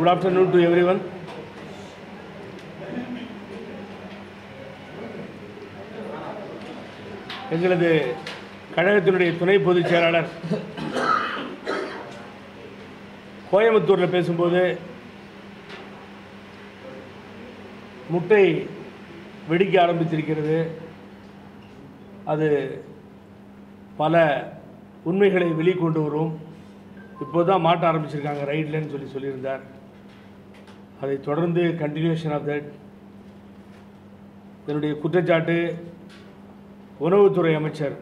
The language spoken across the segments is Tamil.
Good good afternoon to everyone. எங்களது கழகத்தினுடைய துணை பொதுச் செயலாளர் கோயம்புத்தூரில் பேசும்போது முட்டை வெடிக்க ஆரம்பித்திருக்கிறது. அது பல உண்மைகளை வெளிக்கொண்டு வரும். இப்போ தான் மாட்ட ஆரம்பிச்சிருக்காங்க ரைட்லன்னு சொல்லி சொல்லியிருந்தார். அதை தொடர்ந்து கண்டினியூஷன் ஆஃப் தட் இதனுடைய குற்றச்சாட்டு உணவுத்துறை அமைச்சர்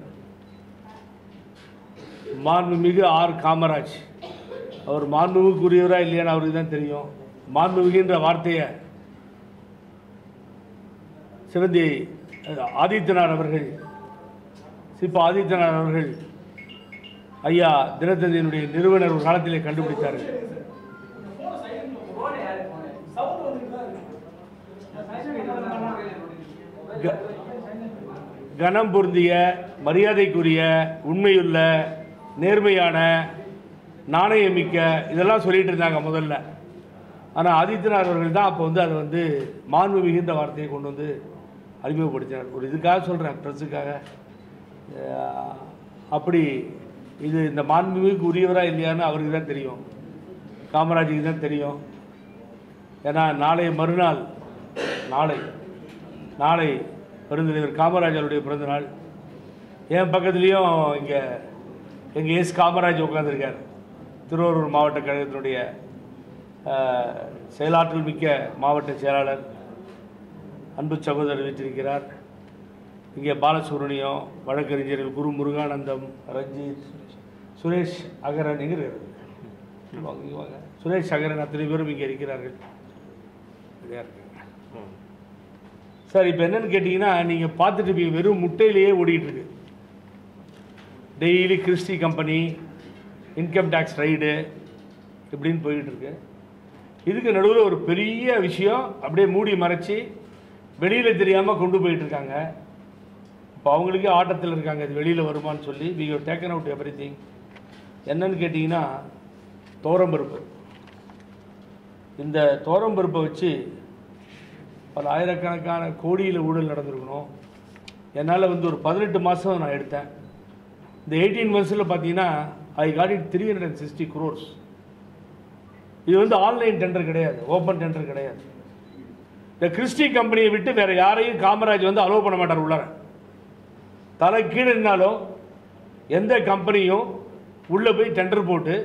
மாண்புமிகு ஆர் காமராஜ். அவர் மாண்புமிகுரியவரா இல்லையான்னு அவருக்கு தான் தெரியும். மாண்புமிகுன்ற வார்த்தையை சிவந்தி ஆதித்யநாத் அவர்கள் சிப்பா ஆதித்யநாத் அவர்கள் ஐயா தினத்தந்தியினுடைய நிறுவனர் ஒரு காலத்திலே கண்டுபிடித்தார்கள் க- கனம் பொருந்திய மரியாதைக்குரிய உண்மையுள்ள நேர்மையான நாணயமிக்க இதெல்லாம் சொல்லிட்டு இருந்தாங்க முதல்ல. ஆனால் ஆதித்யநாத் அவர்கள் தான் அப்போ வந்து அதை வந்து மாண்பு மிகுந்த வார்த்தையை கொண்டு வந்து அறிமுகப்படுத்தினார். ஒரு இதுக்காக சொல்கிறேன் ப்ரெஸ்ஸுக்காக அப்படி இது இந்த மாண்புமிகு உரியவரா இல்லையான்னு அவருக்கு தான் தெரியும். காமராஜுக்கு தான் தெரியும். ஏன்னா நாளை மறுநாள் நாளை நாளை பெருந்தலைவர் காமராஜருடைய பிறந்தநாள் பிறந்த நாள். என் பக்கத்துலேயும் இங்கே எங்கள் எஸ் காமராஜ் உட்காந்துருக்கார் திருவாரூர் மாவட்ட கழகத்தினுடைய செயலாற்றல் மிக்க மாவட்ட செயலாளர் அன்பு சகோதரர் வீற்றிருக்கிறார். இங்கே பாலசுப்ரமணியம் வழக்கறிஞர்கள் குரு முருகானந்தம் ரஞ்சித் சுரேஷ் அகரன் எங்கே சுரேஷ் அகரன் அத்தனை பேரும் இங்கே இருக்கிறார்கள். சார் இப்போ என்னன்னு கேட்டிங்கன்னா நீங்கள் பார்த்துட்டு இருப்பீங்க வெறும் முட்டையிலேயே ஓடிக்கிட்டு இருக்கு. Daily Christy company income tax raid இப்படின்னு போயிட்டு இருக்கு. இதுக்கு நடுவில் ஒரு பெரிய விஷயம் அப்படியே மூடி மறைச்சி வெளியில் தெரியாமல் கொண்டு போயிட்டு இருக்காங்க. இப்போ அவங்களுக்கே ஆட்டத்தில் இருக்காங்க இது வெளியில் வருமான்னு சொல்லி. We have taken out everything என்னன்னு கேட்டிங்கன்னா தோரம்பருப்பு இந்த தோரம்பருப்பை வச்சு பல ஆயிரக்கணக்கான கோடியில் ஊழல் நடந்திருக்கணும். என்னால் வந்து ஒரு பதினெட்டு மாதம் நான் எடுத்தேன். இந்த எயிட்டீன் மந்த்ஸில் பார்த்தீங்கன்னா I got it three hundred and sixty crores இது வந்து ஆன்லைன் டெண்டர் கிடையாது ஓப்பன் டெண்டர் கிடையாது. இந்த கிறிஸ்டி கம்பெனியை விட்டு வேற யாரையும் காமராஜ் வந்து அலோவ் பண்ண மாட்டார் உள்ளார. தலை கீழே நின்னாலும் எந்த கம்பெனியும் உள்ளே போய் டெண்டர் போட்டு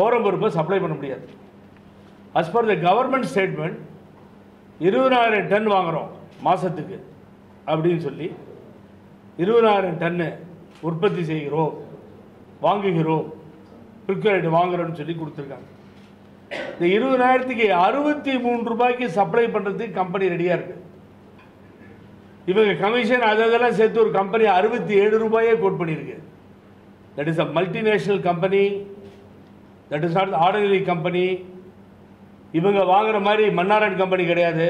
தோரம்பருப்பை சப்ளை பண்ண முடியாது. As per the government statement இருபதாயிரம் டன் வாங்குகிறோம் மாதத்துக்கு அப்படின்னு சொல்லி இருபதாயிரம் டன்னு உற்பத்தி செய்கிறோம் வாங்குகிறோம் ப்ரிக்யூரேட் வாங்குறோம்னு சொல்லி கொடுத்துருக்காங்க. இந்த இருபதாயிரத்துக்கு அறுபத்தி மூணு ரூபாய்க்கு சப்ளை பண்ணுறதுக்கு கம்பெனி ரெடியாக இருக்கு. இவங்க கமிஷன் அதெல்லாம் சேர்த்து ஒரு கம்பெனி அறுபத்தி ஏழு ரூபாயே கோட் பண்ணியிருக்கு. That is a multinational company that is not ordinary company இவங்க வாங்குற மாதிரி மன்னாரன் கம்பெனி கிடையாது.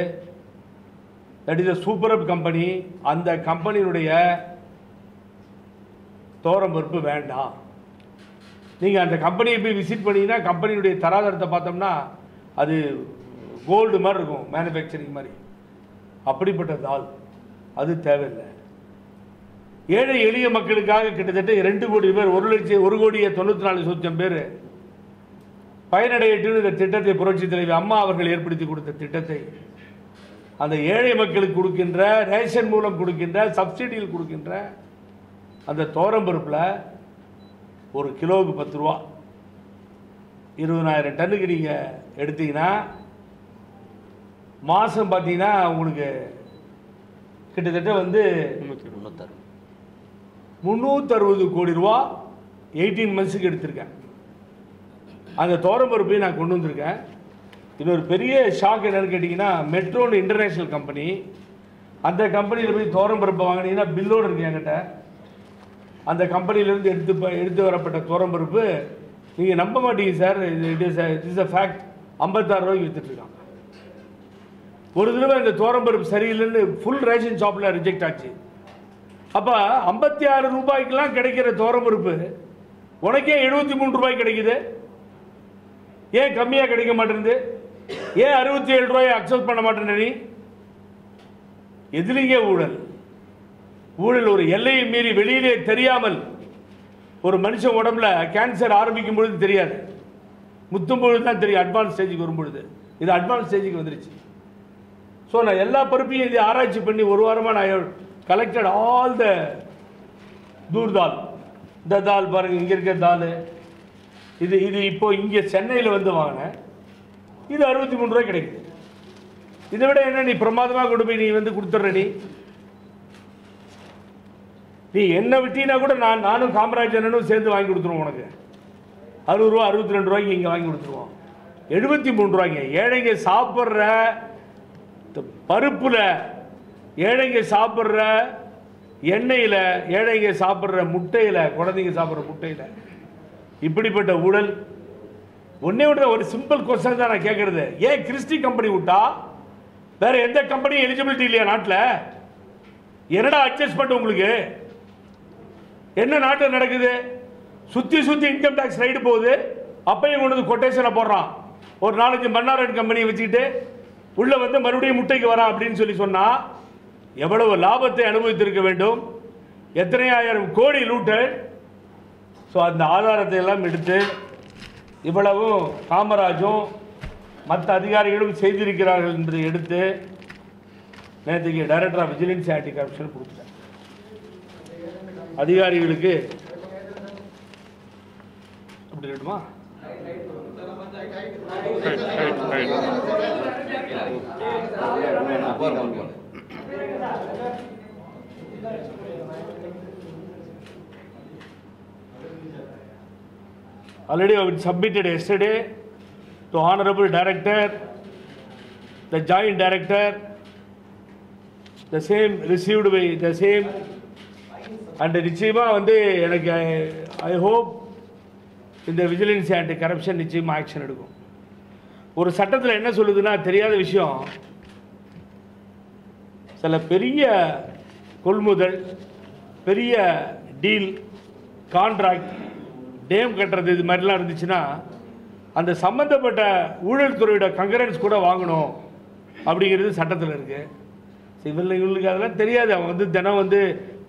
That is a super up company அந்த கம்பெனியினுடைய தோரம் தோரம்பருப்பு வேண்டாம். நீங்கள் அந்த கம்பெனியை போய் விசிட் பண்ணீங்கன்னா கம்பெனியுடைய தராதரத்தை பார்த்தோம்னா அது கோல்டு மாதிரி இருக்கும் மேனுஃபேக்சரிங் மாதிரி. அப்படிப்பட்ட தால் அது தேவையில்லை. ஏழை எளிய மக்களுக்காக கிட்டத்தட்ட ரெண்டு கோடி பேர் ஒரு லட்சம் ஒரு கோடியே தொண்ணூற்றி நாலு சுத்தம் பேர் பயனடையட்டும் இந்த திட்டத்தை புரட்சி தலைவி அம்மா அவர்கள் ஏற்படுத்தி கொடுத்த திட்டத்தை அந்த ஏழை மக்களுக்கு கொடுக்கின்ற ரேஷன் மூலம் கொடுக்கின்ற சப்சிடியில் கொடுக்கின்ற அந்த தோரம்பருப்பில் ஒரு கிலோவுக்கு பத்து ரூபா. இருபதாயிரம் டன்னுக்கு நீங்கள் எடுத்தீங்கன்னா மாதம் பார்த்தீங்கன்னா உங்களுக்கு கிட்டத்தட்ட வந்து முந்நூற்றறுபது முந்நூற்றறுபது கோடி ரூபா எயிட்டீன் மந்த்ஸுக்கு எடுத்திருக்கேன். அந்த தோரம்பருப்பையும் நான் கொண்டு வந்திருக்கேன். இன்னொரு பெரிய ஷாக் என்னன்னு கேட்டிங்கன்னா மெட்ரோன்னு இன்டர்நேஷ்னல் கம்பெனி அந்த கம்பெனியில் போய் தோரம்பருப்பை வாங்கினீங்கன்னா பில்லோடு இருக்கு என்கிட்ட. அந்த கம்பெனியிலேருந்து எடுத்து ப- எடுத்து வரப்பட்ட தோரம்பருப்பு நீங்கள் நம்ப மாட்டீங்க சார். இது it is it is a fact ஐம்பத்தாறு ரூபாய்க்கு விற்றுட்ருக்காங்க ஒரு தடவை இந்த தோரம்பருப்பு சரியில்லைன்னு ஃபுல் ரேஷன் ஷாப்பில் ரிஜெக்ட் ஆச்சு. அப்போ ஐம்பத்தி ஆறு ரூபாய்க்கெலாம் கிடைக்கிற தோரம்பருப்பு உனக்கே எழுபத்தி மூணு ரூபாய் கிடைக்குது. ஏன் கம்மியாக கிடைக்க மாட்டேங்குது? ஏன் அறுபத்தி ஏழு ரூபாயை அக்செப்ட் பண்ண மாட்டேன் நீ? எதிலிங்க ஊழல். ஊழல் ஒரு எல்லையை மீறி வெளியிலே தெரியாமல் ஒரு மனுஷன் உடம்புல கேன்சர் ஆரம்பிக்கும் பொழுது தெரியாது. முத்தும் பொழுது தான் தெரியும் அட்வான்ஸ் ஸ்டேஜுக்கு வரும்பொழுது. இது அட்வான்ஸ் ஸ்டேஜுக்கு வந்துருச்சு. ஸோ நான் எல்லா பருப்பையும் இது ஆராய்ச்சி பண்ணி ஒரு வாரமாக நான் கலெக்டட் ஆல் த தூர் தால் இந்த தால் பாருங்கள் இங்கே இருக்க தால் இது இது இப்போ இங்கே சென்னையில் வந்து வாங்கினேன் இது அறுபத்தி மூணு ரூபாய் கிடைக்குது இதை விட என்ன நீ பிரமாதமாக கொண்டு போய் நீ வந்து கொடுத்துட்ற நீ? நீ என்ன விட்டினா கூட நான் நானும் காமராஜனும் சேர்ந்து வாங்கி கொடுத்துருவோம் உனக்கு. அறுபது ரூபா அறுபத்தி ரெண்டு ரூபாய்க்கு இங்கே வாங்கி கொடுத்துருவோம். எழுபத்தி மூணு ரூபாய்ங்க. ஏழைங்க சாப்பிட்ற பருப்பில் ஏழைங்க சாப்பிட்ற எண்ணெயில் ஏழைங்க சாப்பிட்ற முட்டையில் குழந்தைங்க சாப்பிட்ற முட்டையில் இப்படிப்பட்ட ஊழல். ஒன்றே விட ஒரு சிம்பிள் கொஸ்டின் தான் நான் கேட்கறது ஏன் கிறிஸ்டி கம்பெனி விட்டா? வேற எந்த கம்பெனியும் எலிஜிபிலிட்டி இல்லையா நாட்டில்? என்னடா அட்ஜஸ்ட்மெண்ட் உங்களுக்கு? என்ன நாட்டில் நடக்குது? சுற்றி சுற்றி இன்கம் டேக்ஸ் ரைடு போகுது. அப்பையும் கொண்டு வந்து கொட்டேஷனை போடுறான். ஒரு நாலஞ்சு மன்னாரன் கம்பெனியை வச்சுக்கிட்டு உள்ள வந்து மறுபடியும் முட்டைக்கு வரான் அப்படின்னு சொல்லி சொன்னா எவ்வளவு லாபத்தை அனுபவித்திருக்க வேண்டும்? எத்தனை ஆயிரம் கோடி லூட்டல் ஸோ அந்த ஆதாரத்தை எல்லாம் எடுத்து இவ்வளவும் காமராஜும் மற்ற அதிகாரிகளும் செய்திருக்கிறார்கள் என்பதை எடுத்து நேற்றுக்கு director of vigilance anti corruption கொடுத்தேன் அதிகாரிகளுக்கு அப்படி இருக்கட்டுமா? Already I submitted yesterday to honorable director, the joint director, the same received by the same and நிச்சயமாக வந்து எனக்கு ஐ ஹோப் இந்த விஜிலன்ஸ் அண்ட் கரப்ஷன் நிச்சயமாக ஆக்ஷன் எடுக்கும். ஒரு சட்டத்தில் என்ன சொல்லுதுன்னா தெரியாத விஷயம். சில பெரிய கொள்முதல் பெரிய டீல் கான்ட்ராக்ட் டேம் கட்டுறது இது மாதிரிலாம் இருந்துச்சுன்னா அந்த சம்மந்தப்பட்ட ஊழல் துறையோட கங்கரன்ஸ் கூட வாங்கணும் அப்படிங்கிறது சட்டத்தில் இருக்குது சிவில் இவங்களுக்கு அதெல்லாம் தெரியாது. அவங்க வந்து தினம் வந்து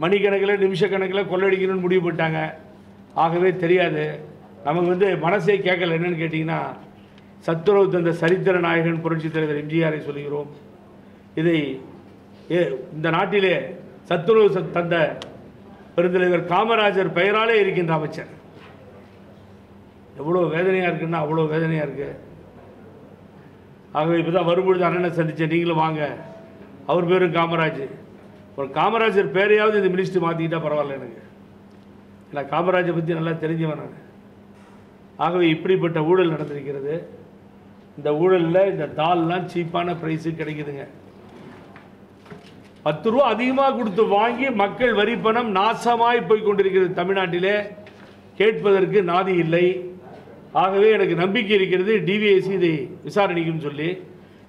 மணிக்கணக்கில் நிமிஷ கணக்கில் கொள்ளடிக்கணும்னு முடிவு பண்ணிட்டாங்க. ஆகவே தெரியாது. நமக்கு வந்து மனசே கேட்கல. என்னன்னு கேட்டிங்கன்னா சத்துரவு தந்த சரித்திர நாயகன் புரட்சித் தலைவர் எம்ஜிஆரை சொல்கிறோம் இதை இந்த நாட்டிலே சத்துணவு தந்த பெருந்தலைவர் காமராஜர் பெயராலே இருக்கின்ற அமைச்சர். எவ்வளோ வேதனையாக இருக்குன்னா அவ்வளோ வேதனையாக இருக்குது ஆகவே இப்போ தான் வரும்பொழுது அண்ணனை சந்தித்தேன் நீங்களும் வாங்க. அவர் பேரும் காமராஜ். ஒரு காமராஜர் பேரையாவது இந்த மினிஸ்டர் மாற்றிக்கிட்டால் பரவாயில்ல எனக்கு. ஏன்னா காமராஜை பற்றி நல்லா தெரிஞ்சவன் நான். ஆகவே இப்படிப்பட்ட ஊழல் நடந்திருக்கிறது. இந்த ஊழலில் இந்த தால்லாம் சீப்பான ப்ரைஸு கிடைக்குதுங்க. பத்து ரூபா அதிகமாக கொடுத்து வாங்கி மக்கள் வரி பணம் நாசமாய் போய் கொண்டிருக்கிறது தமிழ்நாட்டிலே. கேட்பதற்கு நாதி இல்லை. ஆகவே எனக்கு நம்பிக்கை இருக்கிறது டிவிஎஸ்சி இதை விசாரணைக்குன்னு சொல்லி.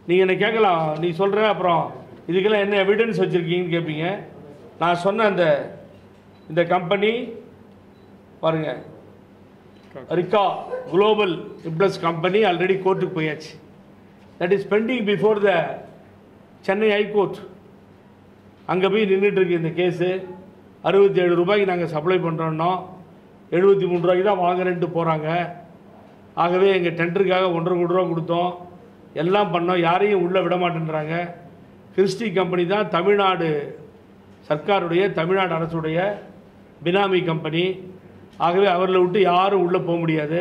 நீங்கள் என்னை கேட்கலாம். நீ சொல்கிற அப்புறம் இதுக்கெல்லாம் என்ன எவிடன்ஸ் வச்சுருக்கீங்கன்னு கேட்பீங்க நான் சொன்ன அந்த இந்த கம்பெனி பாருங்க. Rika global impex company already கோர்ட்டுக்கு போயாச்சு. That is pending before the Chennai high court அங்கே போய் நின்றுட்டுருக்கு இந்த கேஸு அறுபத்தி ஏழு ரூபாய்க்கு நாங்கள் சப்ளை பண்ணுறோன்னோ எழுபத்தி மூணு ரூபாய்க்கு தான் வாங்குறேன்ட்டு போகிறாங்க ஆகவே எங்கள் டெண்டருக்காக ஒன்றரை கோடி ரூபா கொடுத்தோம். எல்லாம் பண்ணோம். யாரையும் உள்ளே விட மாட்டேன்றாங்க. கிறிஸ்டி கம்பெனி தான் தமிழ்நாடு சர்க்காருடைய தமிழ்நாடு அரசுடைய பினாமி கம்பெனி. ஆகவே அவர்களை விட்டு யாரும் உள்ளே போக முடியாது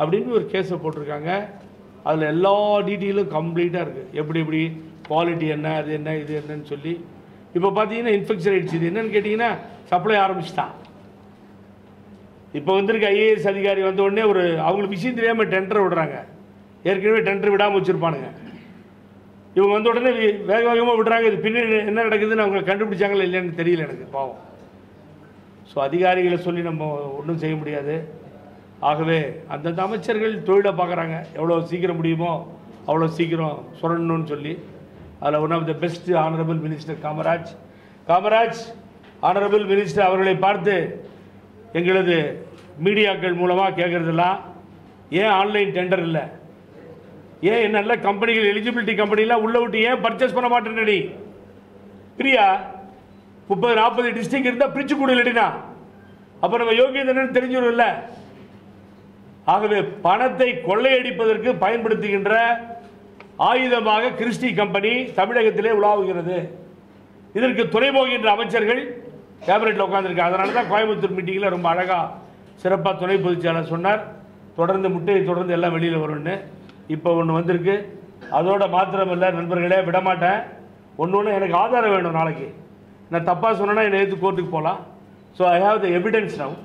அப்படின்னு ஒரு கேஸை போட்டிருக்காங்க. அதில் எல்லா டீட்டெயிலும் கம்ப்ளீட்டாக இருக்குது எப்படி எப்படி குவாலிட்டி என்ன அது என்ன இது என்னன்னு சொல்லி. இப்போ பார்த்தீங்கன்னா இன்ஃபெக்ஷன் ஆகிடுச்சு இது என்னன்னு கேட்டிங்கன்னா சப்ளை ஆரம்பிச்சிட்டான். இப்போ வந்திருக்க ஐஏஎஸ் அதிகாரி வந்த உடனே ஒரு அவங்களுக்கு விஷயம் தெரியாமல் டெண்டர் விடுறாங்க. ஏற்கனவே டெண்டர் விடாமல் வச்சுருப்பானுங்க. இவங்க வந்த உடனே வேக வேகமாக விடுறாங்க. இது பின்னாடி என்ன நடக்குதுன்னு அவங்க கண்டுபிடிச்சாங்களா இல்லையான்னு தெரியல எனக்கு பாவம். ஸோ அதிகாரிகளை சொல்லி நம்ம ஒன்றும் செய்ய முடியாது. ஆகவே அந்தந்த அமைச்சர்கள் தொழிலை பார்க்குறாங்க. எவ்வளோ சீக்கிரம் முடியுமோ அவ்வளோ சீக்கிரம் சுரணும்னு சொல்லி. அதில் one of the best honourable minister Kamaraj. Kamaraj honourable minister அவர்களை பார்த்து எங்களது மீடியாக்கள் மூலமாக கேட்குறதெல்லாம் ஏன் ஆன்லைன் டெண்டர் இல்லை? ஏன் நல்ல கம்பெனிகள் எலிஜிபிலிட்டி கம்பெனிலாம் உள்ளே விட்டு ஏன் பர்ச்சேஸ் பண்ண மாட்டேன் பிரியா முப்பது நாற்பது டிஸ்ட்ரிக் இருந்தால் பிரிச்சு கொடு இல்லடினா அப்போ நம்ம யோகியதனு தெரிஞ்சிடும்ல ஆகவே பணத்தை கொள்ளையடிப்பதற்கு பயன்படுத்துகின்ற ஆயுதமாக கிறிஸ்டி கம்பெனி தமிழகத்திலே உலாவுகிறது. இதற்கு துணை போகின்ற அமைச்சர்கள் கேபினெட்டில் உட்காந்துருக்கேன் அதனால தான் கோயம்புத்தூர் மீட்டிங்கில் ரொம்ப அழகாக சிறப்பாக துணை பொதுச்செயலாளர் சொன்னார். தொடர்ந்து முட்டையை தொடர்ந்து எல்லாம் வெளியில் வரும்னு. இப்போ ஒன்று வந்திருக்கு. அதோட மாத்திரமில்லை நண்பர்களே விடமாட்டேன். ஒன்று ஒன்று எனக்கு ஆதாரம் வேணும் நாளைக்கு. நான் தப்பாக சொன்னேன்னா என்னை எடுத்து கோர்ட்டுக்கு போகலாம் so I have the evidence now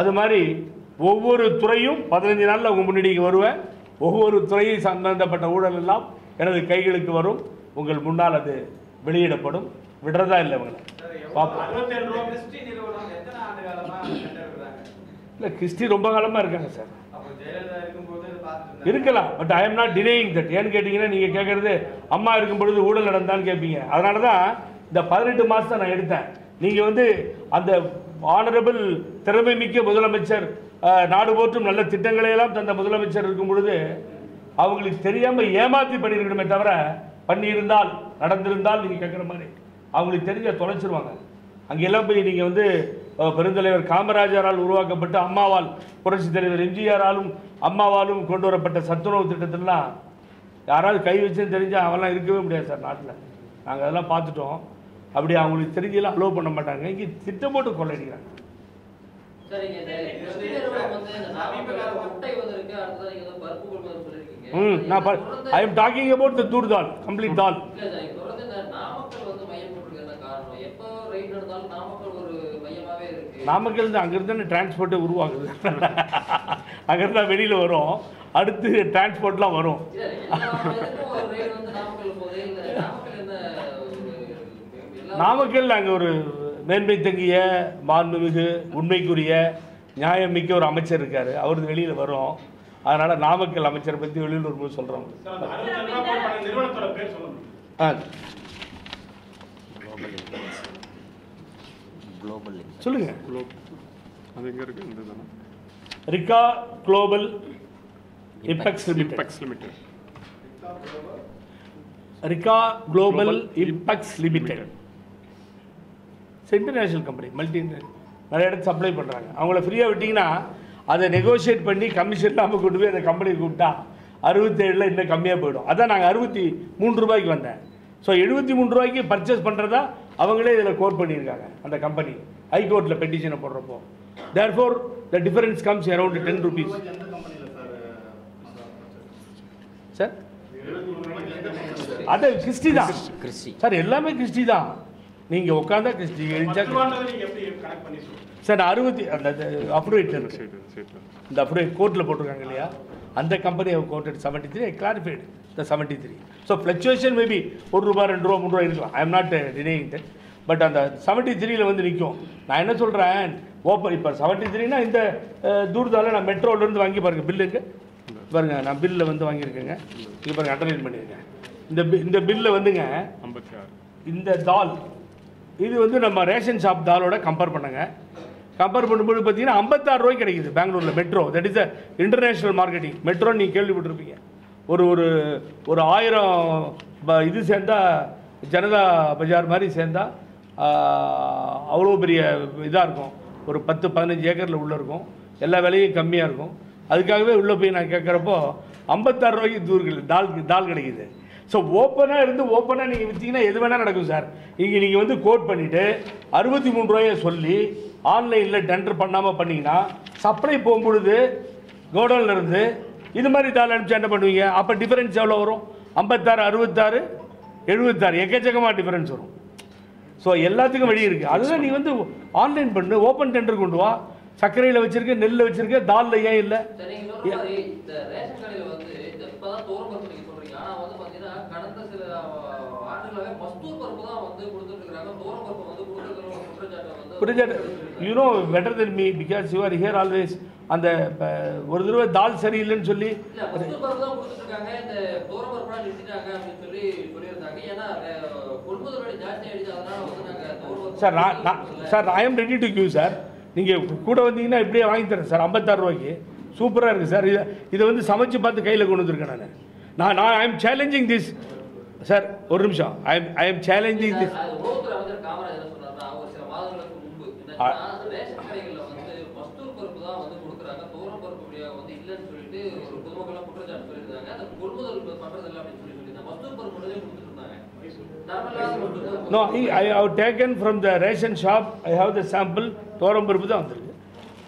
அது மாதிரி ஒவ்வொரு துறையும் பதினஞ்சு நாளில் உங்கள் முன்னாடிக்கு வருவேன். ஒவ்வொரு துறையை சம்பந்தப்பட்ட ஊழல் எல்லாம் எனது கைகளுக்கு வரும். உங்கள் முன்னால் அது வெளியிடப்படும். விடுறதா இல்லை எடுக்கிறாங்க இல்லை கிறிஸ்டி ரொம்ப காலமாக இருக்காங்க சார். இருக்கலாம் but I am not denying that ஏன்னு கேட்டிங்கன்னா நீங்கள் கேட்குறது அம்மா இருக்கும் பொழுது ஊழல் நடந்தான்னு கேட்பீங்க அதனால தான் இந்த பதினெட்டு மாதத்தை நான் எடுத்தேன். நீங்கள் வந்து அந்த ஆனரபிள் திறமை மிக்க முதலமைச்சர் நாடு போற்றும் நல்ல திட்டங்களை எல்லாம் தந்த முதலமைச்சர் இருக்கும் பொழுது அவங்களுக்கு தெரியாமல் ஏமாற்றி பண்ணியிருக்கணுமே தவிர பண்ணியிருந்தால் நடந்திருந்தால் நீங்கள் கேட்குற மாதிரி. அவங்களுக்கு தெரிஞ்ச தொலைச்சிருவாங்க. அங்கெல்லாம் போய் நீங்கள் வந்து பெருந்தலைவர் காமராஜரால் உருவாக்கப்பட்ட அம்மாவால் புரட்சித் தலைவர் எம்ஜிஆராலும் அம்மாவாலும் கொண்டு வரப்பட்ட சத்துணவு திட்டத்திலாம் யாராவது கை வச்சுன்னு தெரிஞ்சால் அவெல்லாம் இருக்கவே முடியாது சார் நாட்டில். நாங்கள் அதெல்லாம் பார்த்துட்டோம். அப்படி அவங்களுக்கு தெரிஞ்செல்லாம் அலோவ் பண்ண மாட்டாங்க. இங்கே திட்டம் போட்டு சொல்லிருக்கீங்க ம் நான் I am talking about the toor dal complete தால் இல்ல சார் இப்ப தொடர்ந்து இந்த நாமக்கல் வந்து மையம் போட்டுருக்க என்ன காரணம் எப்போ ரைட் நடந்தாலும் நாமக்கல் ஒரு நாமக்கல் அங்கிருந்து டிரான்ஸ்போர்ட்டே உருவாகுது. அங்கிருந்து வெளியில் வரும். அடுத்து டிரான்ஸ்போர்ட்லாம் வரும். நாமக்கல் ஒரு அங்கே ஒரு மேன்மை தங்கிய மாண்புமிகு உண்மைக்குரிய நியாயமிக்க ஒரு அமைச்சர் இருக்கார். அவரது வெளியில் வரும். அதனால் நாமக்கல் அமைச்சரை பற்றி வெளியில் வரும்போது சொல்கிறோம் சார், அந்த அறுபத்தி ரெண்டு ரூபா போட்டு பண்ண நிறுவனத்தோட பேர் சொல்லணும் ஆ குளோபல் சொல்லுங்கள் அது எங்க இருக்கு? இந்த தானே. Rika global impex impex limited Rika global impex limited international company multi நிறைய இடத்து சப்ளை பண்ணுறாங்க அவங்கள ஃப்ரீயாக விட்டிங்கன்னா அதை நெகோஷியேட் பண்ணி கமிஷன் இல்லாமல் கொண்டு போய் அந்த கம்பெனி கூப்பிட்டா அறுபத்தேழில் இன்னும் கம்மியாக போயிடும். அதான் நாங்கள் அறுபத்தி மூணு ரூபாய்க்கு வந்தேன். ஸோ எழுபத்தி மூணு ரூபாய்க்கு பர்ச்சேஸ் பண்ணுறதா அவங்களே இதில் கோட் பண்ணியிருக்காங்க அந்த கம்பெனி ஹைகோர்ட்டில் பெட்டிஷனை போடுறப்போ. Therefore the difference comes around ten rupees sir அது கிறிஸ்டி தான். கிறிஸ்டி சார் எல்லாமே கிறிஸ்டி தான். நீங்கள் உட்காந்தா கிறிஸ்டி எழுந்தா சார் அறுபத்தி அந்த அப்ரூவேட் இந்த அப்ரூவேட் கோர்ட்டில் போட்டிருக்காங்க இல்லையா? அந்த company quoted seventy three clarified the seventy three so fluctuation maybe ஒரு ரூபா ரெண்டு ரூபா மூணு ரூபா இருக்கலாம். I am not denying that but அந்த செவன்ட்டி த்ரீல வந்து நிற்கும் நான் என்ன சொல்கிறேன் ஓப்பன் இப்போ செவன்ட்டி த்ரீனா இந்த தூரத்தால் நான் மெட்ரோலேருந்து வாங்கி பாருங்க. பில்லுங்க பாருங்க நான் பில்லில் வந்து வாங்கியிருக்கேங்க. இங்கே பாருங்க அண்டர்லைன் பண்ணியிருக்கேன் இந்த bi- இந்த பில்லை வந்துங்க ஐம்பத்தி ஆறு. இந்த தால் இது வந்து நம்ம ரேஷன் ஷாப் தாலோட கம்பேர் பண்ணுங்க. கம்பேர் பண்ணும்போது பார்த்தீங்கன்னா ஐம்பத்தாறு ரூபாய்க்கு கிடைக்குது பெங்களூரில் metro. That is a international marketing metro நீங்கள் கேள்விப்பட்டிருப்பீங்க. ஒரு ஒரு ஒரு ஆயிரம் ப- இது சேர்ந்தா ஜனதா பஜார் மாதிரி சேர்ந்தா அவ்வளோ பெரிய இதாக இருக்கும். ஒரு பத்து பதினஞ்சு ஏக்கரில் உள்ளே இருக்கும். எல்லா விலையும் கம்மியாக இருக்கும். அதுக்காகவே உள்ளே போய் நான் கேட்குறப்போ ஐம்பத்தாறு ரூபாய்க்கு தூர்கள் தால் தால் கிடைக்குது. ஸோ ஓப்பனாக இருந்து ஓப்பனாக நீங்கள் விற்றீங்கன்னா எது வேணால் நடக்கும் சார் இங்கே நீங்கள் வந்து கோட் பண்ணிவிட்டு அறுபத்தி மூணு ரூபாயை சொல்லி ஆன்லைனில் டெண்டர் பண்ணாமல் பண்ணீங்கன்னா சப்ளை போகும்பொழுது கோடவுன்ல இருந்து இது மாதிரி தாள் அனுப்பிச்சு என்ன பண்ணுவீங்க? அப்போ டிஃபரன்ஸ் எவ்வளோ வரும்? ஐம்பத்தாறு அறுபத்தாறு எழுபத்தாறு. எக்கச்சக்கமாக டிஃபரன்ஸ் வரும். ஸோ எல்லாத்துக்கும் வழி இருக்குது அதுதான் நீ வந்து ஆன்லைன் பண்ணு ஓப்பன் டெண்டர் கொண்டு வா. சர்க்கரையில் வச்சிருக்க நெல்லில் வச்சிருக்க தாலில் ஏன் இல்லை? கடந்த சில அஹ், ஆண்டுகளாவே மஸ்தூர் பருப்பு தான் வந்து கொடுத்துட்டு இருக்காங்க தோரம் பருப்பு வந்து கொடுத்துருக்கிற குற்றச்சாட்டை வந்து புரிஞ்சாரு you know better then me because you are here always அந்த ஒரு தடவை தால் சரியில்லைன்னு சொல்லி சார் நான் sir I am ready to sue sir. நீங்கள் கூட வந்தீங்கன்னா இப்படியே வாங்கி தரேன் சார். ஐம்பத்தாறு ரூபாய்க்கு. சூப்பராக இருக்குது சார். இதை இதை வந்து சமைச்சு பார்த்து கையில் கொண்டு வந்திருக்கேன் நான். நான் நான் I am challenging this sir ஒரு நிமிஷம். I am I am challenging this முன்பு என்னன்னா ரேஷன் கடைகள்ல வந்து மஸ்தூர் பருப்பு தான் வந்து கொடுக்குறாங்க தோரம் பருப்பு வழியாக வந்து இல்லைன்னு சொல்லிட்டு ஒரு பொதுமக்கள் குற்றச்சாட்டு சொல்லியிருந்தாங்க அந்த கொள்முதல் பண்றது இல்லை அப்படின்னு சொல்லி சொல்லியிருந்தாங்க மஸ்தூர் பருப்பு மட்டும் தான் கொடுத்துட்டு இருந்தாங்க நார்மலாக மஸ்தூர் பருப்பு no I have taken from the ration shop I have the sample தோரம் பருப்பு தான் வந்திருக்கு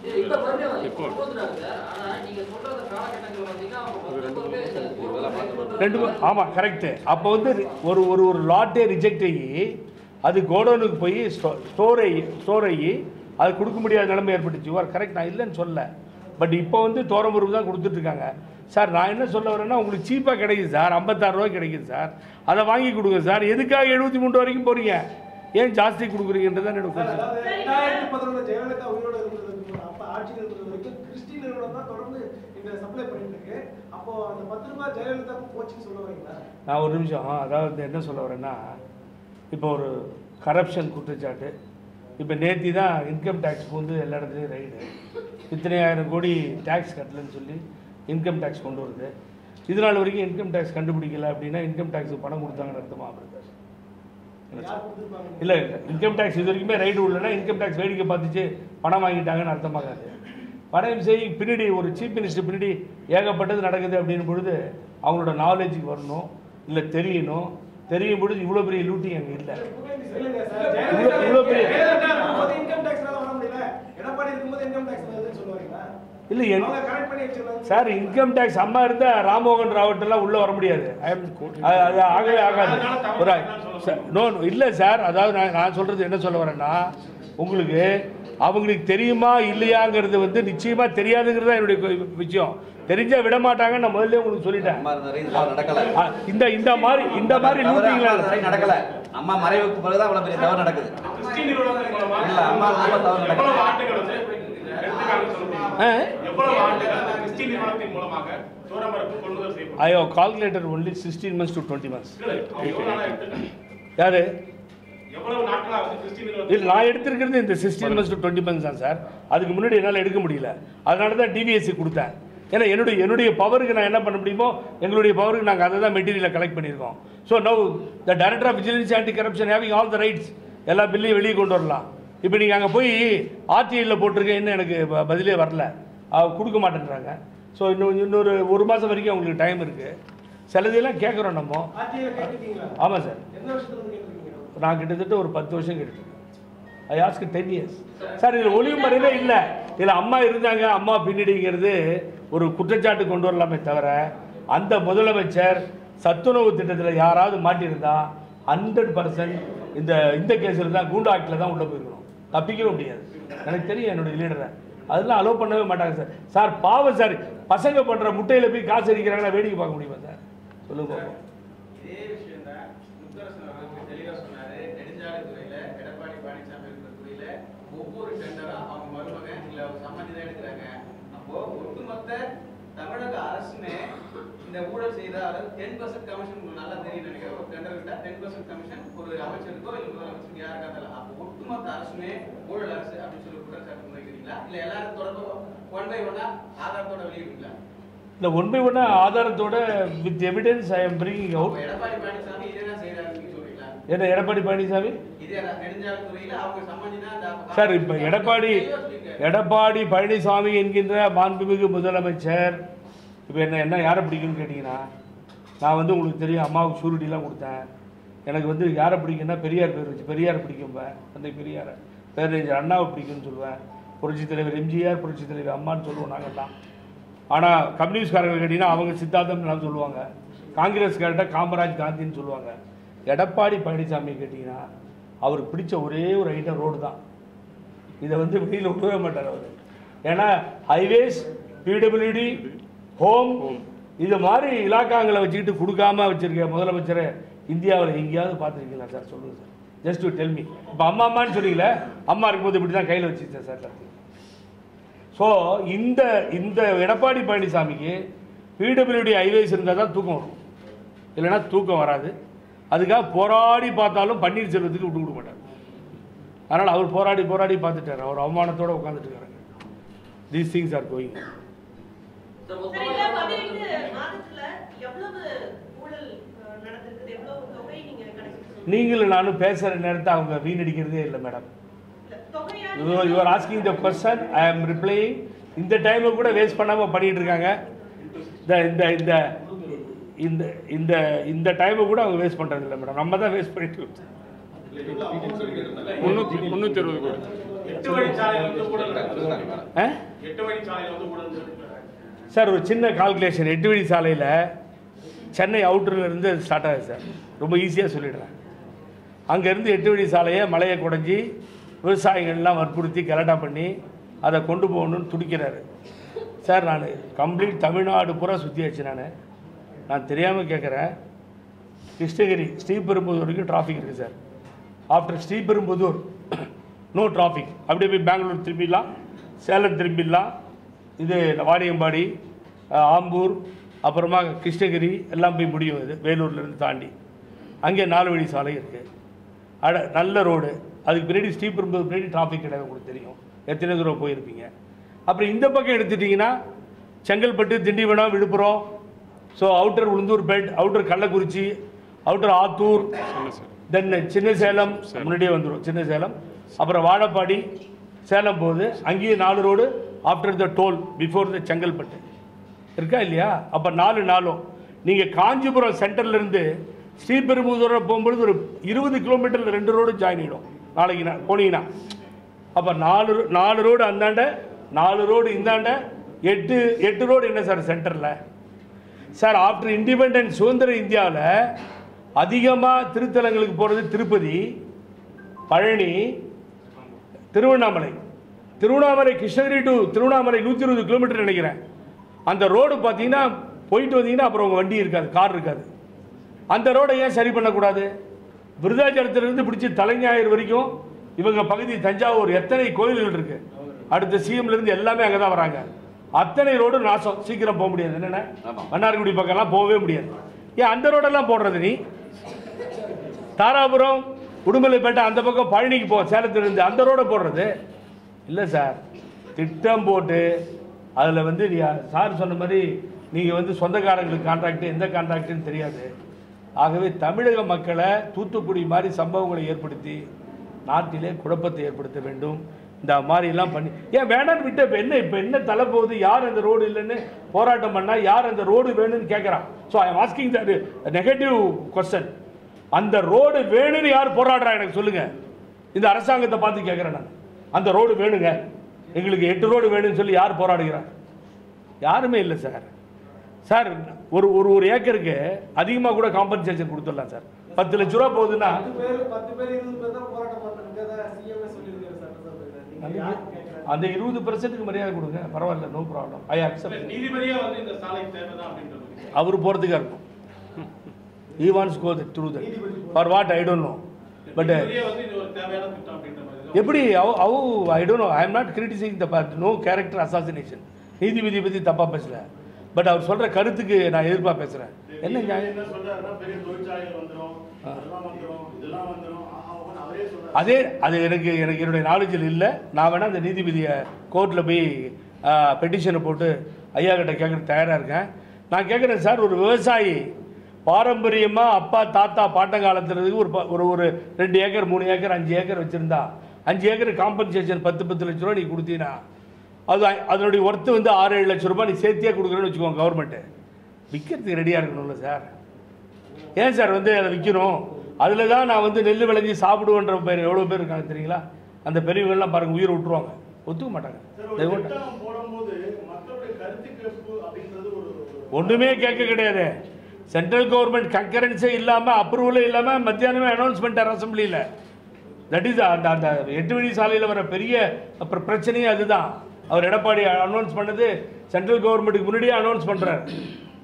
இது இப்ப மறுபடியும் கொண்டு வந்துட்டாங்க சார் ஆனா நீங்க சொல்ற அந்த காலகட்டங்கள் பார்த்தீங்கன்னா அவங்க மஸ்தூர் பருப்பே இந்த தோரம் பருப்பு ரெண்டு பேரும் ஆமாம் கரெக்டு அப்போ வந்து ஒரு ஒரு ஒரு லாட்டே ரிஜெக்ட் ஆகி அது கோடவுனுக்கு போய் ஸ்டோர் ஆகி ஸ்டோர் ஆகி அது கொடுக்க முடியாத நிலைமை ஏற்பட்டுச்சு. யூஆர் கரெக்ட் நான் இல்லைன்னு சொல்ல. பட் இப்போ வந்து தோரம்பருப்பு தான் கொடுத்துட்ருக்காங்க. சார் நான் என்ன சொல்ல வரேன்னா உங்களுக்கு சீப்பாக கிடைக்குது சார். ஐம்பத்தாறு ரூபாய் கிடைக்குது சார். அதை வாங்கி கொடுங்க சார். எதுக்காக எழுபத்தி மூணு வரைக்கும் போகிறீங்க ஏன் ஜாஸ்தி கொடுக்குறீங்கன்றது தான் நான் ஒரு நிமிஷம் அதாவது என்ன சொல்ல வரேன்னா இப்போ ஒரு கரப்ஷன் குற்றச்சாட்டு. இப்போ நேத்தி தான் இன்கம் டேக்ஸ் வந்து எல்லா இடத்துலையும் ரைடு இத்தனை ஆயிரம் கோடி டேக்ஸ் கட்டலன்னு சொல்லி இன்கம் டேக்ஸ் கொண்டு வருது. இது நாள் வரைக்கும் இன்கம் டேக்ஸ் கண்டுபிடிக்கல அப்படின்னா இன்கம் டேக்ஸுக்கு பணம் கொடுத்தாங்கன்னு அர்த்தமா பிரதர் யார் கொடுத்துருப்பாங்க? இல்லை இன்கம் டேக்ஸ் இது வரைக்குமே ரைடு உள்ளனா இன்கம் டேக்ஸ் வேடிக்கை பார்த்துச்சு பணம் வாங்கிட்டாங்கன்னு அர்த்தமாகாது. பணம் செய் பின்னாடி ஒரு சீஃப் மினிஸ்டர் பின்னாடி ஏகப்பட்டது நடக்குது அப்படின்னு பொழுது அவங்களோட நாலேஜுக்கு வரணும் இல்லை தெரியணும் தெரியும் பொழுது இவ்வளோ பெரிய லூட்டிங் அங்கே இல்லை. இவ்வளோ- இவ்வளோ பெரிய இல்லை சார் இன்கம் டேக்ஸ் அம்மா இருந்தால் ராம்மோகன் ராவட் எல்லாம் உள்ளே வர முடியாது. அது ஆகவே ஆகாது. ஒரு நோ இல்லை சார். அதாவது நான் நான் சொல்கிறது என்ன சொல்ல வரேன்னா உங்களுக்கு அவங்களுக்கு தெரியுமா இல்லையாங்கிறது வந்து நிச்சயமாக தெரியாதுங்கிறது தான் என்னுடைய விஷயம் தெரிஞ்சா விட மாட்டாங்கன்னு நான் முதல்ல உங்களுக்கு சொல்லிட்டேன் இந்த இந்த மாதிரி இந்த மாதிரி லூட்டிங்களா நடக்கல அம்மா மறைவுக்கு பிறகுதான் இவ்வளவு பெரிய தவறு நடக்குது கிறிஸ்டின் நிறுவனத்தின் மூலமா இல்ல, அம்மா ரொம்ப தவறு நடக்குது. எவ்வளவு ஆண்டுகள் வந்து எடுத்துக்காங்கன்னு சொல்ல முடியுமா? ஆ? எவ்வளவு ஆண்டுகள் அந்த கிறிஸ்டின் நிறுவனத்தின் மூலமாக தூரமரப்பு கொள்முதல் செய்யப்படும் I have calculator only sixteen months to twenty months? யாரு எவ்வளவு நாட்களா வந்து கிறிஸ்டின் இல்லை நான் எடுத்திருக்கிறது இந்த sixteen months to twenty months தான் சார். அதுக்கு முன்னாடி என்னால் எடுக்க முடியல. அதனால தான் டிவிஎஸ்சி கொடுத்தேன். ஏன்னா என்னுடைய என்னுடைய பவருக்கு நான் என்ன பண்ண முடியுமோ எங்களுடைய பவருக்கு நாங்கள் அதை தான் மெட்டீரியலை கலெக்ட் பண்ணியிருக்கோம். So now the director of vigilance anti corruption having all the rights எல்லா பில்லையும் வெளியே கொண்டு வரலாம். இப்போ நீங்கள் அங்கே போய் ஆர்டிஐயில் போட்டிருக்கேன் இன்னும் எனக்கு பதிலே வரல. கொடுக்க மாட்டேன்றாங்க. ஸோ இன்னும் இன்னொரு ஒரு மாதம் வரைக்கும் அவங்களுக்கு டைம் இருக்குது சிலதெல்லாம் கேட்குறோம் நம்ம. ஆமாம் சார். நான் கிட்டத்தட்ட ஒரு பத்து வருஷம் கேட்டுருக்கேன் I ask ten years sir இதில் ஒளிவு மறைவே இல்லை. இதில் அம்மா இருந்தாங்க அம்மா பின்னடிங்கிறது ஒரு குற்றச்சாட்டு கொண்டு வரலாமே தவிர அந்த முதலமைச்சர் சத்துணவு திட்டத்தில் யாராவது மாட்டியிருந்தா ஹண்ட்ரட் பர்சன்ட் இந்த இந்த கேஸில் தான் கூண்டு ஆக்டில் தான் உள்ளே போயிருக்கணும். தப்பிக்கவே முடியாது. எனக்கு தெரியும் என்னுடைய லீடரை அதெல்லாம் அலோவ் பண்ணவே மாட்டாங்க சார். சார் பாவம் சார். பசங்க பண்ணுற முட்டையில் போய் காசு அடிக்கிறாங்கன்னா வேடிக்கை பார்க்க முடியுமா சார்? சொல்லுங்க. பார்ப்போம் இதே விஷயம் தான் முத்தரசன் அவர்கள் தெளிவா சொன்னாரு நெடுஞ்சாலைத்துறையில எடப்பாடி பழனிசாமி இருக்கிற துறையில ஒவ்வொரு டெண்டரும் அவங்க மருமகன் இல்ல அவங்க சம்மந்தி தான் எடுக்கிறாங்க. அப்போ ஒட்டுமொத்த தமிழக அரசுமே இந்த ஊழல் செய்த அதாவது டென் பர்சன்ட் கமிஷன் உங்களுக்கு நல்லா தெரியும் நினைக்கிறேன். ஒரு டெண்டர் விட்டா டென் பர்சன்ட் கமிஷன் ஒரு அமைச்சருக்கோ இல்ல முதலமைச்சருக்கு யாருக்கா இருந்தாலும் அப்போ ஒட்டுமொத்த அரசுமே ஊழல் அரசு அப்படின்னு சொல்லி குற்றச்சாட்டு முன்வைக்கிறீங்களா இல்ல எல்லாரும் தொடர்பு ஒன் பை ஒன்னா ஆதாரத்தோட வெளியிடுவீங்களா இந்த ஒன் பை ஒன்னா ஆதாரத்தோட with evidence I am bringing out அப்போ எடப்பாடி பழனிசாமி இதே தான் செய்யறாருன்னு சொல்றீங்களா? என்ன எடப்பாடி பழனிசாமி? அந்த சார் இப்போ எடப்பாடி எடப்பாடி பழனிசாமி என்கின்ற மாண்புமிகு முதலமைச்சர் இப்போ என்ன என்ன யாரை பிடிக்கும்னு கேட்டிங்கன்னா நான் வந்து உங்களுக்கு தெரியும் அம்மாவுக்கு ஷூரிட்டிலாம் கொடுத்தேன். எனக்கு வந்து யாரை பிடிக்கும்னா பெரியார் பேர் வச்சு பெரியார் பிடிக்கும்பேன் தந்தை பெரியாரை. பேரறிஞர் அண்ணாவை பிடிக்கும்னு சொல்லுவேன். புரட்சித் தலைவர் எம்ஜிஆர் புரட்சித் தலைவர் அம்மான்னு சொல்லுவோம் நாங்கள்லாம் ஆனால் கம்யூனிஸ்ட்காரங்க கேட்டிங்கன்னா அவங்க சித்தாந்தம் நான் சொல்லுவாங்க. காங்கிரஸ்கார்ட்ட காமராஜ் காந்தின்னு சொல்லுவாங்க. எடப்பாடி பழனிசாமி கேட்டிங்கன்னா அவருக்கு பிடிச்ச ஒரே ஒரு ஐட்டம் ரோடு தான். இதை வந்து வெளியில் விடவே மாட்டார் அவர். ஏன்னா ஹைவேஸ் பிடபிள்யூடி ஹோம் இது மாதிரி இலாக்காங்களை வச்சுக்கிட்டு கொடுக்காம வச்சிருக்க முதலமைச்சரை இந்தியாவில் எங்கேயாவது பார்த்துருக்கீங்களா சார்? சொல்லுங்கள் sir. Just to tell me இப்போ அம்மா அம்மான்னு சொன்னீங்களே அம்மா இருக்கும்போது இப்படி தான் கையில் வச்சுருந்தேன் சார் கத்தி ஸோ இந்த இந்த எடப்பாடி பழனிசாமிக்கு பிடபிள்யூடி ஹைவேஸ் இருந்தால் தான் தூக்கம் வரும். இல்லைன்னா தூக்கம் வராது. அதுக்காக போராடி பார்த்தாலும் பன்னீர்செல்வத்துக்கு விட்டு கொடுக்க மாட்டார். அதனால் அவர் போராடி போராடி பார்த்துட்டார். அவர் அவமானத்தோடு உட்காந்துட்டு இருக்காரு தீஸ் திங்ஸ் ஆர் கோயிங் நீங்களும் நானும் பேசுகிற நேரத்தை அவங்க வீணடிக்கிறதே இல்லை madam தொகையா you are asking the question I am replying இந்த டைமை கூட வேஸ்ட் பண்ணாமல் பண்ணிட்டு இருக்காங்க. இந்த இந்த இந்த இந்த இந்த டைமை கூட அவங்க வேஸ்ட் பண்ணுறது இல்லை மேடம் நம்ம தான் வேஸ்ட் பண்ணிட்டு. முந்நூற்றி முந்நூற்றி அறுபது கோடி. சார் ஒரு சின்ன கால்குலேஷன் எட்டு வழி சாலையில் சென்னை அவுட்டர்ல இருந்து ஸ்டார்ட் ஆகுது சார். ரொம்ப ஈஸியாக சொல்லிடுறேன். அங்கேருந்து எட்டு வழி சாலையை மலையை குடஞ்சி விவசாயிகள்லாம் வற்புறுத்தி கலட்டா பண்ணி அதை கொண்டு போகணும்னு துடிக்கிறாரு. சார் நான் கம்ப்ளீட் தமிழ்நாடு பூரா சுற்றியாச்சு நான். நான் தெரியாமல் கேட்குறேன் கிருஷ்ணகிரி ஸ்ரீபெரும்புதூர் வரைக்கும் டிராஃபிக் இருக்குது sir after Sriperumbudur no traffic அப்படியே போய் பெங்களூர் திரும்பிடலாம். சேலம் திரும்பிடலாம். இது வாணியம்பாடி ஆம்பூர் அப்புறமா கிருஷ்ணகிரி எல்லாம் போய் முடியும் இது வேலூர்லேருந்து தாண்டி. அங்கே நாலு வழி சாலை இருக்குது அட நல்ல ரோடு அதுக்கு பின்னாடி ஸ்ரீபெரும்புதூர் பின்னாடி டிராஃபிக் கிடையாது உங்களுக்கு தெரியும். எத்தனை தூரம் போயிருப்பீங்க. அப்புறம் இந்த பக்கம் எடுத்துட்டிங்கன்னா Chengalpattu Tindivanam Villupuram so outer Ulundurpet outer Kallakurichi outer Attur then சின்ன சேலம் முன்னாடியே வந்துடும் சின்ன சேலம் அப்புறம் வாழப்பாடி சேலம் போகுது. அங்கேயும் நாலு road after the toll before the Chengalpattu இருக்கா இல்லையா? அப்போ நாலு நாளும். நீங்கள் காஞ்சிபுரம் சென்டர்லேருந்து ஸ்ரீபெரும்புதூரை போகும்பொழுது ஒரு இருபது கிலோமீட்டரில் ரெண்டு ரோடு ஜாயின் ஆகிடும் நாளைக்கு நான் போனீங்கன்னா. அப்போ நாலு நாலு ரோடு அந்தாண்ட நாலு ரோடு இந்தாண்ட எட்டு எட்டு ரோடு என்ன சார் சென்டரில் சார் ஆஃப்டர் இண்டிபெண்டன்ஸ் சுதந்திர இந்தியாவில் அதிகமாக திருத்தலங்களுக்கு போகிறது திருப்பதி பழனி திருவண்ணாமலை. திருவண்ணாமலை கிருஷ்ணகிரி டு திருவண்ணாமலை நூற்றி இருபது கிலோமீட்டர் நினைக்கிறேன். அந்த ரோடு பார்த்தீங்கன்னா போயிட்டு வந்தீங்கன்னா அப்புறம் உங்கள் வண்டி இருக்காது கார் இருக்காது. அந்த ரோடை ஏன் சரி பண்ணக்கூடாது? விருதாச்சலத்திலிருந்து பிடிச்சி தலைஞாயிறு வரைக்கும் இவங்க பகுதி தஞ்சாவூர் எத்தனை கோயில்கள் இருக்குது அடுத்த சிஎம்லேருந்து எல்லாமே அங்கே தான் வராங்க. அத்தனை ரோடு நாசம். சீக்கிரம் போக முடியாது. என்னென்ன. மன்னார்குடி பக்கம்லாம் போகவே முடியாது. ஏன் அந்த ரோடெல்லாம் போடுறது நீ? தாராபுரம் உடுமலைப்பேட்டை அந்த பக்கம் பழனிக்கு போ சேலத்திலிருந்து அந்த ரோடை போடுறது? இல்லை சார். திட்டம் போட்டு அதில் வந்து நீ சார் சொன்ன மாதிரி நீங்கள் வந்து சொந்தக்காரங்களுக்கு கான்ட்ராக்ட் எந்த கான்ட்ராக்ட்னு தெரியாது. ஆகவே தமிழக மக்களை தூத்துக்குடி மாதிரி சம்பவங்களை ஏற்படுத்தி நாட்டிலே குழப்பத்தை ஏற்படுத்த வேண்டும். இந்த மாதிரிலாம் பண்ணி ஏன் வேணான்னு விட்ட இப்போ என்ன இப்போ என்ன தலை போகுது யார் அந்த ரோடு இல்லைன்னு போராட்டம் பண்ணால் யார் அந்த ரோடு வேணும்னு கேட்குறான் so I asking the negative question அந்த ரோடு வேணும்னு யார் போராடுறா எனக்கு சொல்லுங்கள் இந்த அரசாங்கத்தை பார்த்து கேட்குறேன் நான். அந்த ரோடு வேணுங்க. எங்களுக்கு எட்டு ரோடு வேணும்னு சொல்லி யார் போராடுகிறார்? யாருமே இல்லை சார் சார் ஒரு ஒரு ஒரு ஏக்கருக்கு அதிகமாக கூட காம்பன்சேஷன் கொடுத்துடலாம் சார் பத்து லட்ச ரூபா போகுதுன்னா அந்த இருபது பர்சன்ட்டுக்கு மரியாதை கொடுங்க. பரவாயில்ல நோ ப்ராப்ளம் ஐ அக்செப்ட் நீதிபதியா வந்து இந்த சாலை தேவைதான் அப்படின்றது. அவர் போகிறதுக்காக இருக்கும். He wants go through that for what I don't know but. எப்படி? How I don't know I am not criticising the part no character assassination நீதிபதி பற்றி தப்பாக பேசல. பட் அவர் சொல்கிற கருத்துக்கு நான் எதிர்ப்பாக பேசுகிறேன் என்ன அதே அது எனக்கு எனக்கு என்னுடைய நாலேஜில் இல்லை. நான் வேணால் அந்த நீதிபதியை கோர்ட்டில் போய் பெட்டிஷனை போட்டு ஐயா கிட்ட கேட்குற தயாராக இருக்கேன். நான் கேட்குறேன் சார் ஒரு விவசாயி பாரம்பரியமாக அப்பா தாத்தா பாட்டங்காலத்துறதுக்கு ஒரு ப- ஒரு ஒரு ரெண்டு ஏக்கர் மூணு ஏக்கர் அஞ்சு ஏக்கர் வச்சுருந்தா அஞ்சு ஏக்கர் காம்பன்சேஷன் பத்து பத்து லட்ச ரூபா நீ கொடுத்தீனா அது அதனுடைய ஒர்த்து வந்து ஆறு ஏழு லட்ச ரூபாய் நீ சேர்த்தியே கொடுக்குறேன்னு வச்சுக்கோங்க கவர்மெண்ட்டு விற்கிறதுக்கு ரெடியாக இருக்கணும்ல சார். ஏன் சார் வந்து அதை விற்கணும் அதில் தான் நான் வந்து நெல் விளைஞ்சி சாப்பிடுவேன்ற பேர் எவ்வளோ பேர் இருக்காங்க தெரியுங்களா? அந்த பெரியவங்கெல்லாம் பாருங்கள் உயிரை விட்டுருவாங்க. ஒத்துக்க மாட்டாங்க. ஒன்றுமே கேட்க கிடையாது. சென்ட்ரல் கவர்மெண்ட் கங்கரன்ஸே இல்லாமல் அப்ரூவலே இல்லாமல் மத்தியானமே அனௌன்ஸ் பண்ணிட்டார் அசம்பிளியில் தட் இஸ் அந்த அந்த எட்டு வழி சாலையில் வர பெரிய அப்புறம் பிரச்சனையே அதுதான். அவர் எடப்பாடி அனௌன்ஸ் பண்ணது சென்ட்ரல் கவர்மெண்ட்டுக்கு முன்னாடியே அனௌன்ஸ் பண்ணுறாரு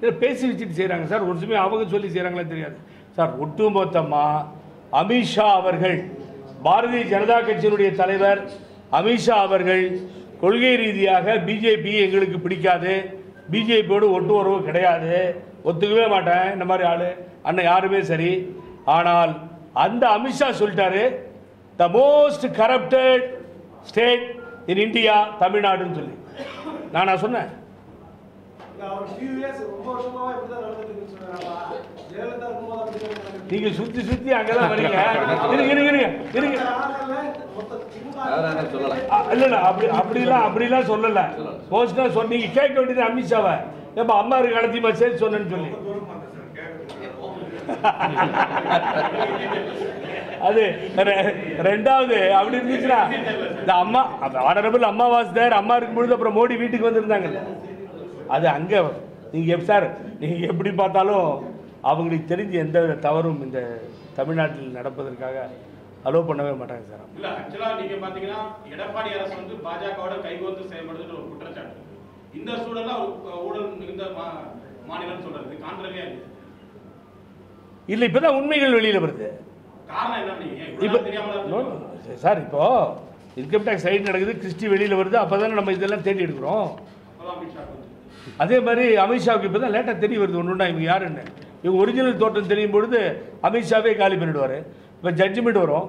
இதை பேசி வச்சுட்டு செய்கிறாங்க சார் ஒரு சமயம் அவங்க சொல்லி செய்கிறாங்களே தெரியாது. சார் ஒட்டுமொத்தமாக அமித்ஷா அவர்கள் பாரதிய ஜனதா கட்சியினுடைய தலைவர் அமித்ஷா அவர்கள் கொள்கை ரீதியாக பிஜேபி எங்களுக்கு பிடிக்காது. பிஜேபியோடு ஒட்டு உறவு கிடையாது. ஒத்துக்கவே மாட்டேன். இந்த மாதிரி ஆள். அண்ணன் யாருமே சரி. ஆனால் அந்த அமித்ஷா சொல்லிட்டாரு the most corrupted state in India தமிழ்நாடுன்னு சொல்லி. நான் நான் சொன்னேன். நீங்க சுத்தி சுத்தி அங்கதான் வரீங்க. இருங்க இருங்க இல்ல அப்படி அப்படிலாம் அப்படிலாம் சொல்லல. போஸ்டா சொன்னீங்க கேட்க வேண்டியது அமித்ஷாவை. ஏப்பா அம்மா இருக்கு கடத்திமா சேர்த்து சொன்னேன்னு சொல்லி. அது ரெண்டாவது அப்படி இருந்துச்சுன்னா இந்த அம்மா ஆனரபிள் அம்மா வாஸ் தேர் அம்மா இருக்கும்பொழுது அப்புறம் மோடி வீட்டுக்கு வந்திருந்தாங்கல்ல. அது அங்க நீங்க எப் சார் நீங்க எப்படி பார்த்தாலும் அவங்களுக்கு தெரிஞ்ச எந்த தவறும் இந்த தமிழ்நாட்டில் நடப்பதற்காக அலோவ் பண்ணவே மாட்டாங்க சார். இல்ல ஆக்சுவலா நீங்க பாத்தீங்கன்னா எடப்பாடி அரசு வந்து பாஜகவோட கைகோர்த்து செயல்படுதுன்ற ஒரு குற்றச்சாட்டு. இந்த சூழல்ல ஊழல் மிகுந்த மாநிலம் சொல்றது காண்றவே இல்லை. இப்பதான் உண்மைகள் வெளியில வருது. இப்போ. சார் இப்போ இன்கம் டேக்ஸ் சைடு நடக்குது கிறிஸ்டி வெளியில வருது அப்பதானே நம்ம இதெல்லாம் தேடி எடுக்கிறோம். அதே மாதிரி அமித்ஷாவுக்கு இப்போ தான் லேட்டாக தெரிய வருது ஒன்றுனா இவங்க யாருன்னு. இவங்க ஒரிஜினல் தோட்டம் தெரியும் பொழுது அமித்ஷாவே காலி பண்ணிடுவார். இப்போ ஜட்ஜ்மெண்ட் வரும்.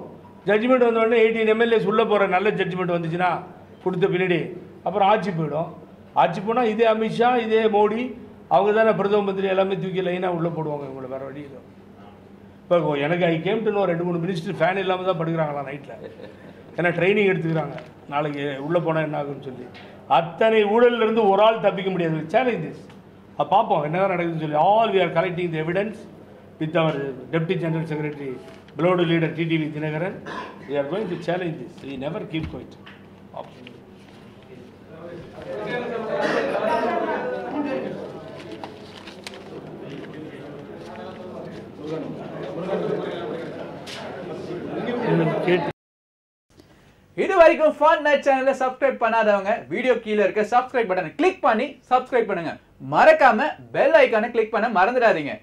ஜட்ஜ்மெண்ட் வந்த உடனே எயிட்டீன் எம்எல்ஏஸ் உள்ளே போகிற நல்ல ஜட்ஜ்மெண்ட் வந்துச்சுன்னா கொடுத்த பின்னாடி அப்புறம் ஆட்சி போயிடும். ஆட்சி போனால் இதே அமித்ஷா இதே மோடி அவங்க தானே பிரதம மந்திரி எல்லாமே தூக்கி லைனாக உள்ளே போடுவாங்க இவங்களை வேறு வழி இல்லை. இப்போ எனக்கு ஐ கேம் டு ரெண்டு மூணு மினிஸ்டர் ஃபேன் இல்லாமல் தான் படுக்கிறாங்களா நைட்டில் ஏன்னா ட்ரைனிங் எடுத்துக்கிறாங்க. நாளைக்கு உள்ளே போனால் என்ன ஆகும்னு சொல்லி. அத்தனை ஊழல்ல இருந்து ஒரு ஆள் தப்பிக்க முடியாது. சேலஞ்சஸ் அது பார்ப்போம் என்ன நடக்குதுன்னு சொல்லி. All we are collecting the evidence with our deputy general secretary beloved leader TTV Dhinakaran we are going to challenge this we never keep quiet இது வரைக்கும் ஃபன் நைட் சேனலை சப்ஸ்கிரைப் பண்ணாதவங்க வீடியோ கீழே இருக்க சப்ஸ்கிரைப் பட்டனை கிளிக் பண்ணி சப்ஸ்கிரைப் பண்ணுங்க. மறக்காம பெல் ஐக்கானை கிளிக் பண்ண மறந்துடாதீங்க.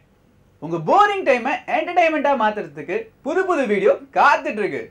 உங்க போரிங் டைமை என்டர்டைன்மெண்ட்டா மாத்துறதுக்கு புது புது வீடியோ காத்துட்டு இருக்கு.